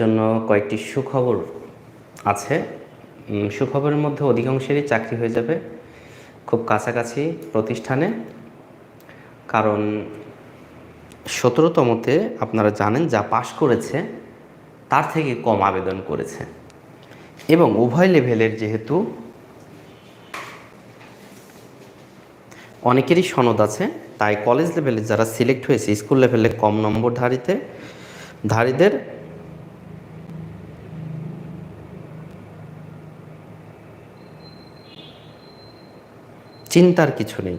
জন্য কয়েকটি সুখবর আছে। সুখবরের মধ্যে অধিকাংশেরই চাকরি হয়ে যাবে খুব কাছাকাছি প্রতিষ্ঠানে। কারণ সতেরোতমতে আপনারা জানেন যা পাশ করেছে, তার থেকে কম আবেদন করেছে। এবং উভয় লেভেলের যেহেতু অনেকেরই সনদ আছে, তাই কলেজ লেভেলে যারা সিলেক্ট হয়েছে, স্কুল লেভেলে কম নম্বর ধারিতে ধারীদের চিন্তার কিছু নেই।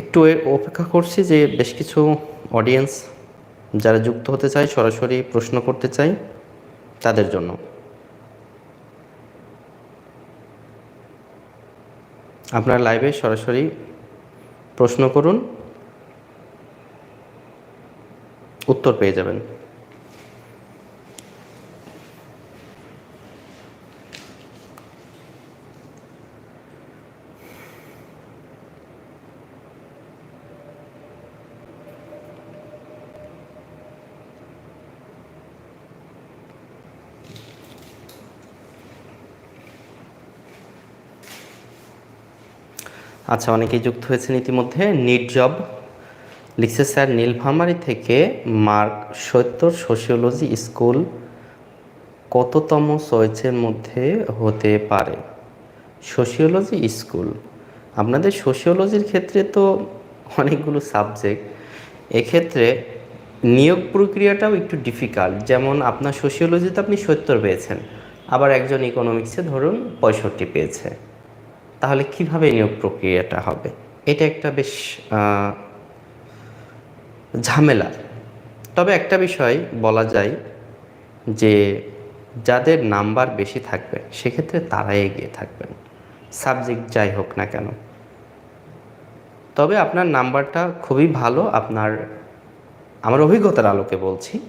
একটু অপেক্ষা করছি যে বেশ কিছু অডিয়েন্স যারা যুক্ত হতে চায়, সরাসরি প্রশ্ন করতে চাই তাদের জন্য। আপনার লাইভে সরাসরি প্রশ্ন করুন, উত্তর পেয়ে যাবেন। আচ্ছা অনেকেই যুক্ত হয়েছেন ইতিমধ্যে। নিট জব লিখছে, স্যার, নীলফামারী থেকে মার্ক সত্তর সোশিওলজি স্কুল কততম চয়েসের মধ্যে হতে পারে? Sociology school. আপনাদের সোশিওলজির ক্ষেত্রে তো অনেকগুলো সাবজেক্ট। এক্ষেত্রে নিয়োগ প্রক্রিয়াটাও একটু ডিফিকাল্ট যেমন, আপনার সোশিওলজিতে আপনি সত্তর পেয়েছেন, আবার একজন ইকোনমিক্সে ধরুন পঁয়ষট্টি পেয়েছে। তাহলে কীভাবে নিয়োগ প্রক্রিয়াটা হবে? এটা একটা বেশ ঝামেলা। তবে একটা বিষয় বলা যায় যে যাদের নাম্বার বেশি থাকবে, সেক্ষেত্রে তারাই এগিয়ে থাকবেন। সাবজেক্ট যাই হোক না কেন। তবে আপনার নাম্বারটা খুবই ভালো, আপনার, আমার অভিজ্ঞতার আলোকে বলছি,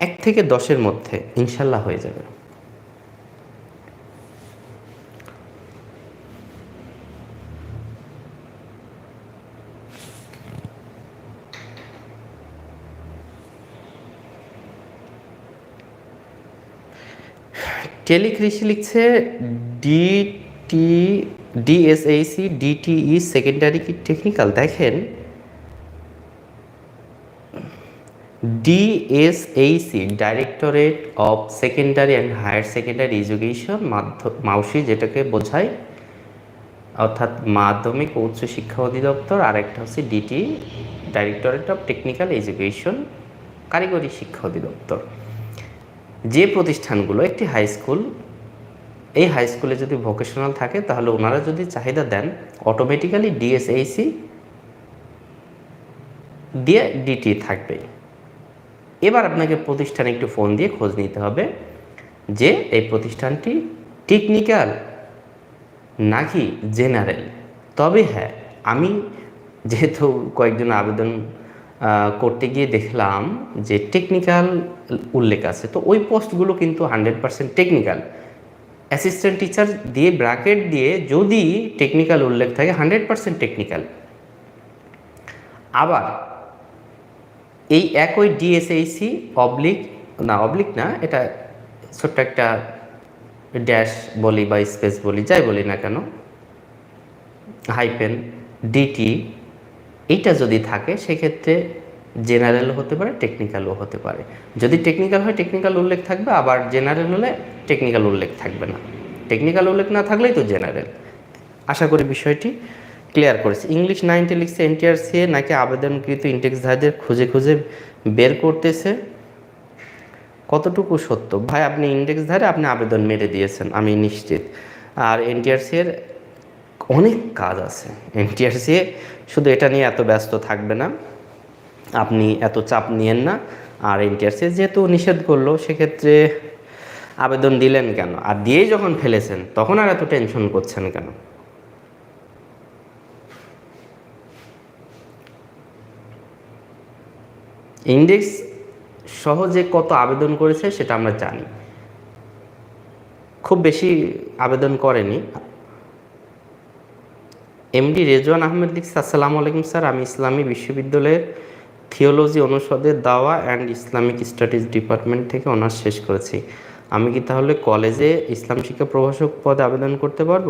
এক থেকে দশের মধ্যে ইনশাল্লাহ হয়ে যাবে। টেলিকৃষি লিখছে DT DSHE DTE secondary technical দেখেন। DSHE directorate of secondary and higher secondary education মাউসি যেটাকে বোঝায়, অর্থাৎ মাধ্যমিক ও উচ্চ শিক্ষা অধিদপ্তর আর একটা হচ্ছে DT directorate of technical education কারিগরি শিক্ষা অধিদপ্তর। যে প্রতিষ্ঠানগুলো, একটি হাই স্কুল এই হাই স্কুলে যদি ভোকেশনাল থাকে, তাহলে ওনারা যদি চাহিদা দেন অটোমেটিক্যালি ডিএসএইসি দিয়ে ডিটি থাকবে এবার আপনাকে প্রতিষ্ঠানে একটু ফোন দিয়ে খোঁজ নিতে হবে যে এই প্রতিষ্ঠানটি টেকনিক্যাল নাকি জেনারেল তবে হ্যাঁ আমি যেহেতু কয়েকজন আবেদন করতে গিয়ে দেখলাম যে টেকনিক্যাল উল্লেখ আছে। তো ওই পোস্টগুলো কিন্তু hundred percent technical assistant teacher দিয়ে ব্র্যাকেট দিয়ে যদি টেকনিক্যাল উল্লেখ থাকে হান্ড্রেড পার্সেন্ট টেকনিক্যাল আবার এই একই ডিএসএইসি অবলিক না অবলিক না, এটা ছোট্ট একটা ড্যাশ বলি বা স্পেস বলি, যাই বলি না কেন হাইপেন ডিটি এইটা যদি থাকে, সেক্ষেত্রে জেনারেল হতে পারে টেকনিক্যালও হতে পারে। যদি টেকনিক্যাল হয় টেকনিক্যাল উল্লেখ থাকবে, আবার জেনারেল হলে টেকনিক্যাল উল্লেখ থাকবে না। টেকনিক্যাল উল্লেখ না থাকলেই তো জেনারেল আশা করি বিষয়টি ক্লিয়ার করেছি। ইংলিশ নাইনটি লিখছে এনটিআরসি নাকি আবেদনকৃত ইন্টেক্সধারীদের খুঁজে খুঁজে বের করতেছে? কতটুকু সত্য? ভাই, আপনি ইন্ডেক্স ধারে আপনি আবেদন মেরে দিয়েছেন, আমি নিশ্চিত। আর এনটিআরসি এর অনেক কাজ আছে। এনটিআরসি শুধু এটা নিয়ে এত ব্যস্ত থাকবে না। আপনি এত চাপ নিয়েন না। আর এনটিআরসি যেহেতু নিষেধ করল, সেক্ষেত্রে আবেদন দিলেন কেন? আর দিয়েই যখন ফেলেছেন, তখন আর এত টেনশন করছেন কেন? ইন্ডেক্স সহজে কত আবেদন করেছে, সেটা আমরা জানি। খুব বেশি আবেদন করেনি। এমডি রেজওয়ান আহমেদ লিখছে, আসসালামু আলাইকুম স্যার, আমি ইসলামী বিশ্ববিদ্যালয়ের থিওলজি অনুষদে দাওয়া অ্যান্ড ইসলামিক স্টাডিজ ডিপার্টমেন্ট থেকে অনার্স শেষ করেছি। আমি কি তাহলে কলেজে ইসলাম শিক্ষা প্রভাষক পদে আবেদন করতে পারব?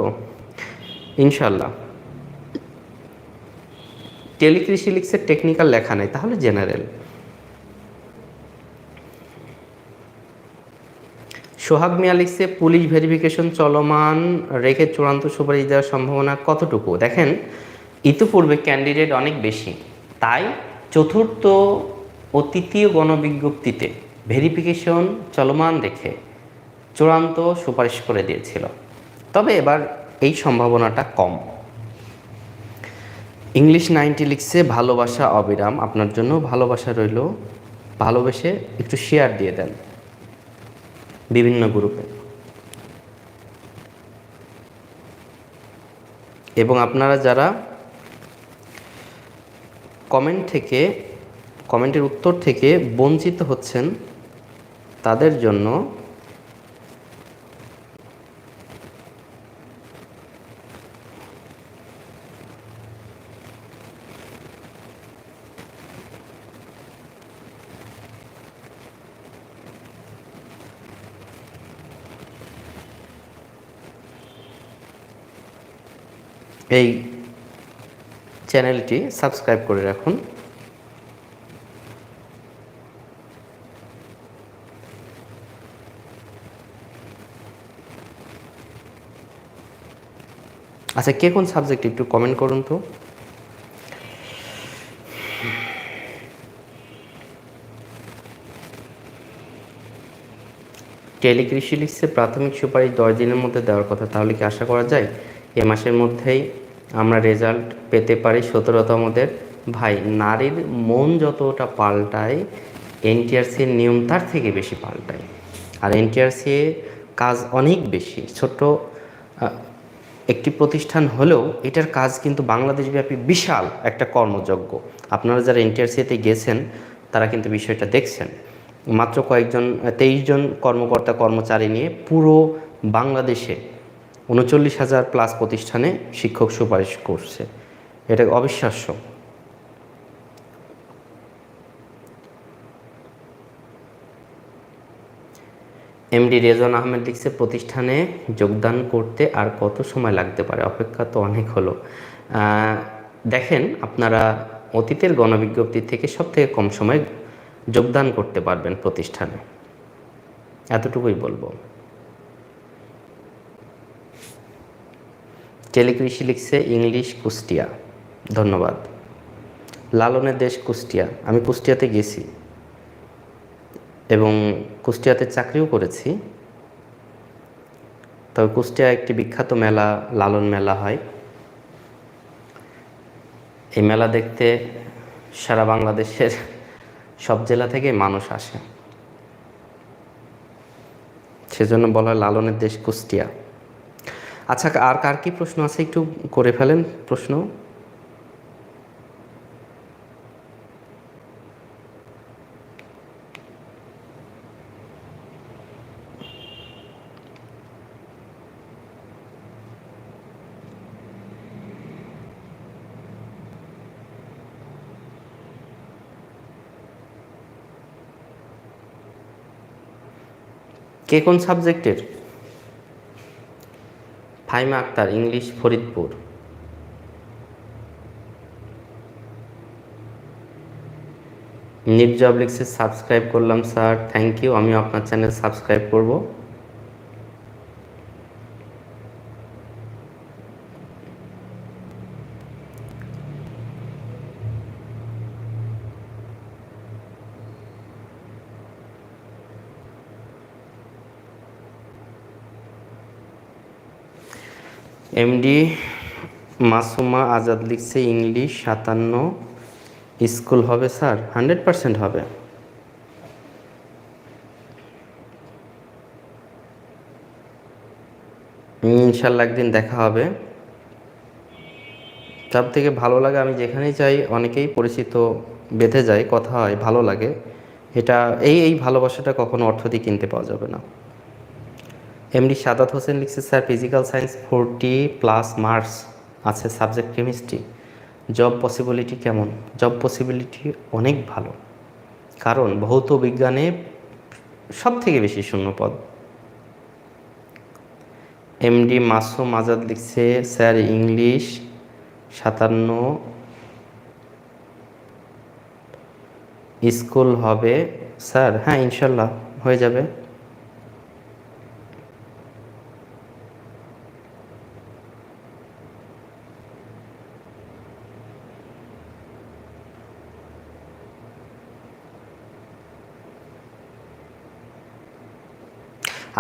ইনশাল্লাহ টেলিকৃষি লিখছে, টেকনিক্যাল লেখা নেই, তাহলে জেনারেল। সোহাগ মিয়া লিখছে, পুলিশ ভেরিফিকেশন চলমান রেখে চূড়ান্ত সুপারিশ দেওয়ার সম্ভাবনা কতটুকু? দেখেন, ইতিপূর্বে ক্যান্ডিডেট অনেক বেশি। তাই চতুর্থ ও তৃতীয় গণবিজ্ঞপ্তিতে ভেরিফিকেশন চলমান রেখে চূড়ান্ত সুপারিশ করে দিয়েছিল। তবে এবার এই সম্ভাবনাটা কম। ইংলিশ নাইনটি লিখছে, ভালোবাসা অবিরাম। আপনার জন্য ভালোবাসা রইল। ভালোবেসে একটু শেয়ার দিয়ে দেন। বিভিন্ন গ্রুপে। এবং আপনারা যারা কমেন্ট থেকে কমেন্টের উত্তর থেকে বঞ্চিত হচ্ছেন তাদের জন্য এই চ্যানেলটি সাবস্ক্রাইব করে রাখুন। আচ্ছা কে কোন সাবজেক্ট একটু কমেন্ট করুন তো। টেলিকৃষি লিখছে, প্রাথমিক সুপারিশ দশ দিনের মধ্যে দেওয়ার কথা, তাহলে কি আশা করা যায়? এ মাসের মধ্যেই আমরা রেজাল্ট পেতে পারি সতেরোতমদের ভাই, নারীর মন যতটা পাল্টায় এনটিআরসির নিয়ম তার থেকে বেশি পাল্টায়। আর এনটিআরসি কাজ অনেক বেশি। ছোট একটি প্রতিষ্ঠান হলেও এটার কাজ কিন্তু বাংলাদেশব্যাপী বিশাল একটা কর্মযজ্ঞ। আপনারা যারা এনটিআরসিতে গেছেন, তারা কিন্তু বিষয়টা দেখছেন। মাত্র কয়েকজন, তেইশ জন কর্মকর্তা কর্মচারী নিয়ে পুরো বাংলাদেশে উনচল্লিশ হাজার প্লাস প্রতিষ্ঠানে শিক্ষক সুপারিশ করছে। এটা অবিশ্বাস্য। এমডি রেজন আহমেদ লিখছে, প্রতিষ্ঠানে যোগদান করতে আর কত সময় লাগতে পারে? অপেক্ষা তো অনেক হলো। দেখেন, আপনারা অতীতের গণবিজ্ঞপ্তি থেকে সব থেকে কম সময় যোগদান করতে পারবেন প্রতিষ্ঠানে। এতটুকুই বলব। টেলিকৃষি লিখছে ইংলিশ কুষ্টিয়া। ধন্যবাদ। লালনের দেশ কুষ্টিয়া। আমি কুষ্টিয়াতে গেছি। এবং কুষ্টিয়াতে চাকরিও করেছি। তবে কুষ্টিয়া একটি বিখ্যাত মেলা, লালন মেলা হয়। এই মেলা দেখতে সারা বাংলাদেশের সব জেলা থেকে মানুষ আসে। সেজন্য বলা হয় লালনের দেশ কুষ্টিয়া। আচ্ছা আর কার কি প্রশ্ন আছে একটু করে ফেলেন প্রশ্ন? কে কোন সাবজেক্টের ফাইমা আক্তার, ইংলিশ ফরিদপুর। নিপজব লিখছে, সাবস্ক্রাইব করলাম, স্যার। থ্যাংক ইউ আমি আপনার চ্যানেল সাবস্ক্রাইব করব। এমডি মাসুমা আজাদ লিখছে ইংলিশ, সাতান্ন। স্কুল হবে স্যার? হান্ড্রেড পার্সেন্ট হবে। ইনশাল্লাহ একদিন দেখা হবে। সব থেকে ভালো লাগে আমি যেখানেই যাই, অনেকেই পরিচিত বেঁধে যায়, কথা হয়, ভালো লাগে। এটা, এই এই ভালোবাসাটা কখনো অর্থ দিয়ে কিনতে পাওয়া যাবে না। এমডি সাদাত হোসেন লিখছে sir physical science forty plus marks আছে সাবজেক্ট কেমিস্ট্রি জব পসিবিলিটি কেমন? জব পসিবিলিটি অনেক ভালো। কারণ ভৌত বিজ্ঞানে সব থেকে বেশি শূন্যপদ এমডি মাসুম আজাদ লিখছে স্যার ইংলিশ সাতান্ন স্কুল হবে। স্যার হ্যাঁ ইনশাল্লাহ, হয়ে যাবে।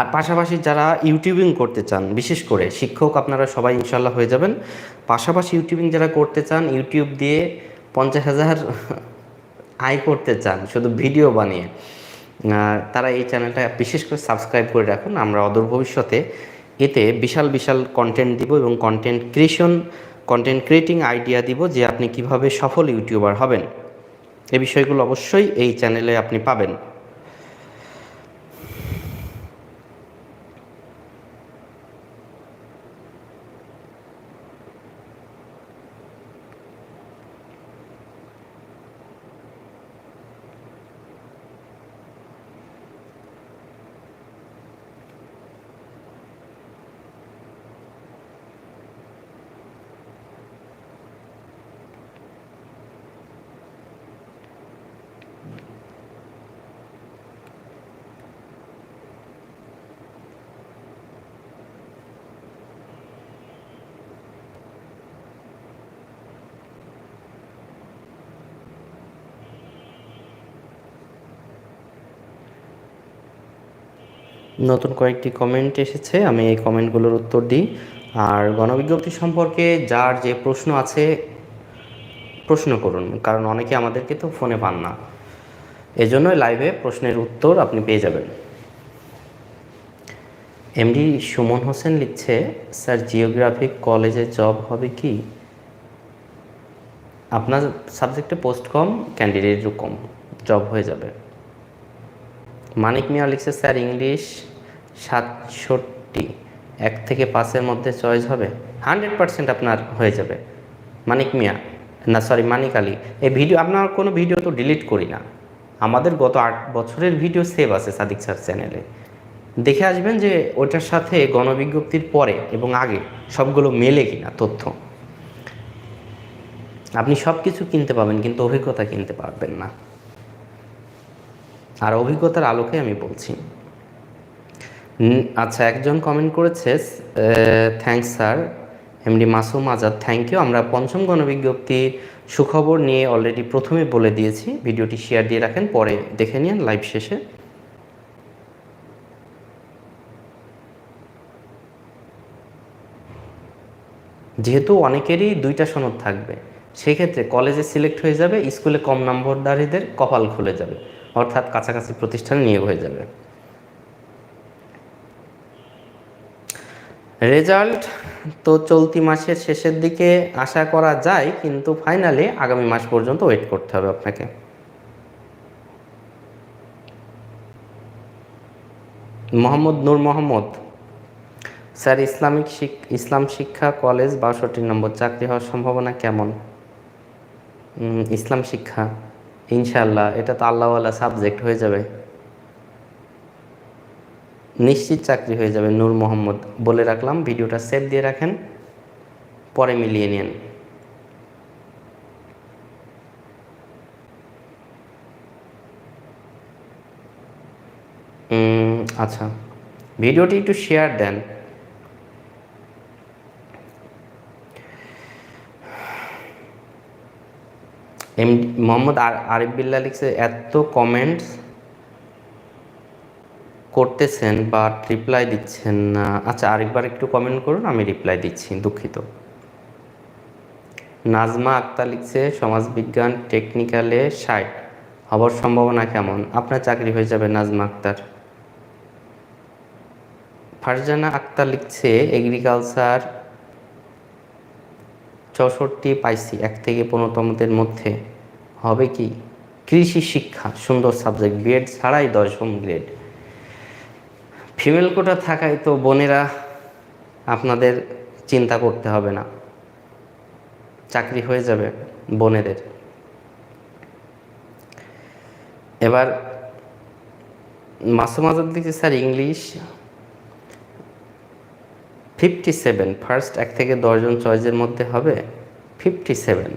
আর পাশাপাশি যারা ইউটিউবিং করতে চান, বিশেষ করে শিক্ষক আপনারা সবাই ইনশাল্লাহ হয়ে যাবেন। পাশাপাশি ইউটিউবিং যারা করতে চান ইউটিউব দিয়ে পঞ্চাশ হাজার আয় করতে চান, শুধু ভিডিও বানিয়ে তারা এই চ্যানেলটা বিশেষ করে সাবস্ক্রাইব করে রাখুন। আমরা অদূর ভবিষ্যতে এতে বিশাল বিশাল কন্টেন্ট দিব এবং content creation content creating idea দিব যে আপনি কীভাবে সফল ইউটিউবার হবেন। এ বিষয়গুলো অবশ্যই এই চ্যানেলে আপনি পাবেন। নতুন কয়েকটি কমেন্ট এসেছে, আমি এই কমেন্টগুলোর উত্তর দিই। আর গণবিজ্ঞপ্তি সম্পর্কে যার যে প্রশ্ন আছে, প্রশ্ন করুন, কারণ অনেকে আমাদেরকে তো ফোনে পান না। এজন্যই লাইভে প্রশ্নের উত্তর আপনি পেয়ে যাবেন। এমডি সুমন হোসেন লিখছে, স্যার জিওগ্রাফিক কলেজে জব হবে কি? আপনার সাবজেক্টে পোস্ট কম ক্যান্ডিডেটও কম জব হয়ে যাবে। মানিক মিয়া লিখছে, স্যার, ইংলিশ সাতষট্টি, এক থেকে পাঁচের মধ্যে চয়েস হবে। হান্ড্রেড পার্সেন্ট আপনার হয়ে যাবে। মানিক মিয়া। না, সরি, মানিক আলী। এই ভিডিও, আপনার কোনো ভিডিও তো ডিলিট করি না। আমাদের গত আট বছরের ভিডিও সেভ আছে সাদিক স্যার চ্যানেলে। দেখে আসবেন যে ওটার সাথে গণবিজ্ঞপ্তির পরে এবং আগে সবগুলো মেলে কিনা তথ্য। আপনি সব কিছু কিনতে পাবেন, কিন্তু অভিজ্ঞতা কিনতে পারবেন না। আর অভিজ্ঞতার আলোকে আমি বলছি। আচ্ছা একজন কমেন্ট করেছে thanks sir MD Masum Azad thank you আমরা পঞ্চম গণবিজ্ঞপ্তির সুখবর নিয়ে অলরেডি প্রথমে বলে দিয়েছি, ভিডিওটি শেয়ার দিয়ে রাখেন, পরে দেখে নিন লাইভ শেষে। যেহেতু অনেকেরই দুইটা সনদ থাকবে, সেক্ষেত্রে কলেজে সিলেক্ট হয়ে যাবে স্কুলে কম নম্বরদারীদের কপাল খুলে যাবে। অর্থাৎ কাছাকাছি প্রতিষ্ঠানে নিয়োগ হয়ে যাবে। রেজাল্ট তো চলতি মাসের শেষের দিকে আশা করা যায়, কিন্তু ফাইনালি আগামী মাস পর্যন্ত ওয়েট করতে হবে আপনাকে। মোহাম্মদ নূর মোহাম্মদ, স্যার, ইসলামিক ইসলাম শিক্ষা কলেজ বাষট্টি নম্বর, চাকরি হওয়ার সম্ভাবনা কেমন? ইসলাম শিক্ষা। ইনশাল্লাহ এটা তো আল্লাহওয়ালা সাবজেক্ট হয়ে যাবে। নিশ্চিত চাকরি হয়ে যাবে নূর মোহাম্মদ। বলে রাখলাম, ভিডিওটা সেভ দিয়ে রাখেন, পরে মিলিয়ে নিন আচ্ছা ভিডিওটি একটু শেয়ার দেন। এম, মোহাম্মদ আর, আরিফ বিল্লা লিখছে, এত কমেন্টস করতেছেন বা রিপ্লাই দিচ্ছেন না। আচ্ছা আরেকবার একটু কমেন্ট করুন, আমি রিপ্লাই দিচ্ছি, দুঃখিত। নাজমা আক্তার লিখছে, সমাজবিজ্ঞান টেকনিক্যালে ষাট। হবার সম্ভাবনা কেমন? আপনার চাকরি হয়ে যাবে, নাজমা আক্তার। ফারজানা আক্তার লিখছে, এগ্রিকালচার চৌষট্টি পাইছি, এক থেকে পনেরোতমদের মধ্যে। হবে কি? কৃষি শিক্ষা, সুন্দর সাবজেক্ট বিএড ছাড়াই দশম গ্রেড ফিমেল কোটা থাকায় তো বোনেরা আপনাদের চিন্তা করতে হবে না। চাকরি হয়ে যাবে বোনেদের। এবার মাসুম আজাদ লিখছে sir English fifty seven first এক থেকে দশজন চয়েসের মধ্যে হবে ফিফটি সেভেন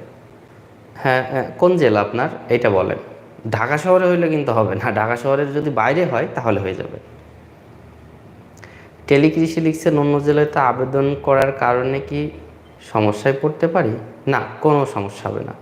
হ্যাঁ কোন জেলা আপনার? এটা বলেন। ঢাকা শহরে হইলে কিন্তু হবে না। ঢাকা শহরের যদি বাইরে হয়, তাহলে হয়ে যাবে। টেলিকৃষি লিখছেন, অন্য জেলায় তো আবেদন করার কারণে কি সমস্যায় পড়তে পারি? না, কোনো সমস্যা হবে না।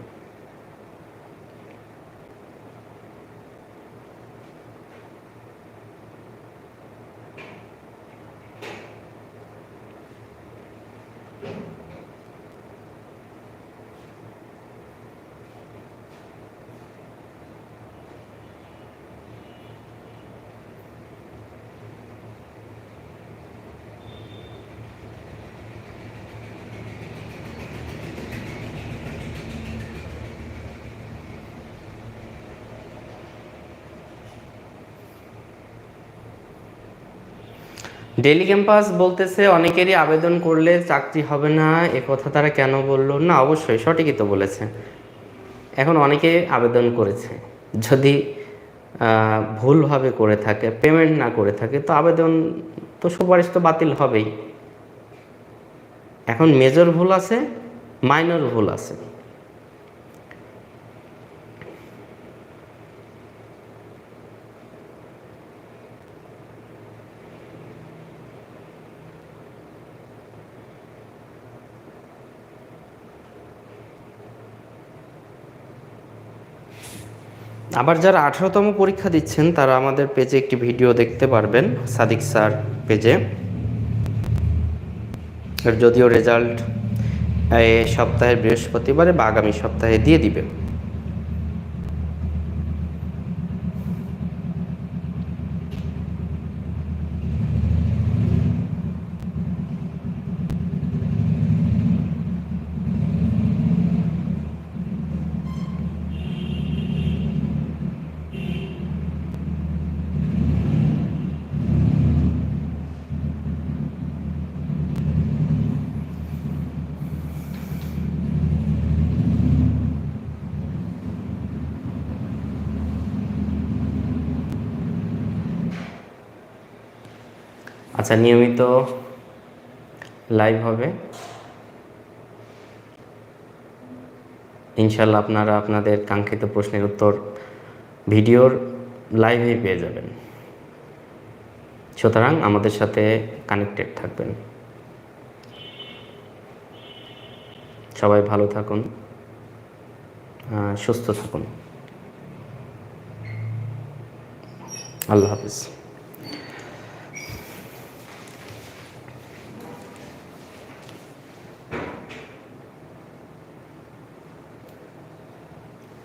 ডেলি ক্যাম্পাস বলতেছে, অনেকেরই আবেদন করলে চাকরি হবে না। এ কথা তারা কেন বলল? না, অবশ্যই, সঠিকই তো বলেছে। এখন অনেকে আবেদন করেছে। যদি ভুলভাবে করে থাকে পেমেন্ট না করে থাকে, তো আবেদন তো সুপারিশ তো বাতিল হবেই। এখন মেজর ভুল আছে মাইনর ভুল আছে। আবার যারা আঠারোতম পরীক্ষা দিচ্ছেন, তারা আমাদের পেজে একটি ভিডিও দেখতে পারবেন, সাদিক স্যার পেজে। যদিও রেজাল্ট এ সপ্তাহের বৃহস্পতিবারে বা আগামী সপ্তাহে দিয়ে দিবে। আচ্ছা নিয়মিত লাইভ হবে। ইনশাল্লাহ আপনারা আপনাদের কাঙ্ক্ষিত প্রশ্নের উত্তর ভিডিওর লাইভেই পেয়ে যাবেন। সুতরাং আমাদের সাথে কানেক্টেড থাকবেন। সবাই ভালো থাকুন সুস্থ থাকুন। আল্লাহ হাফিজ।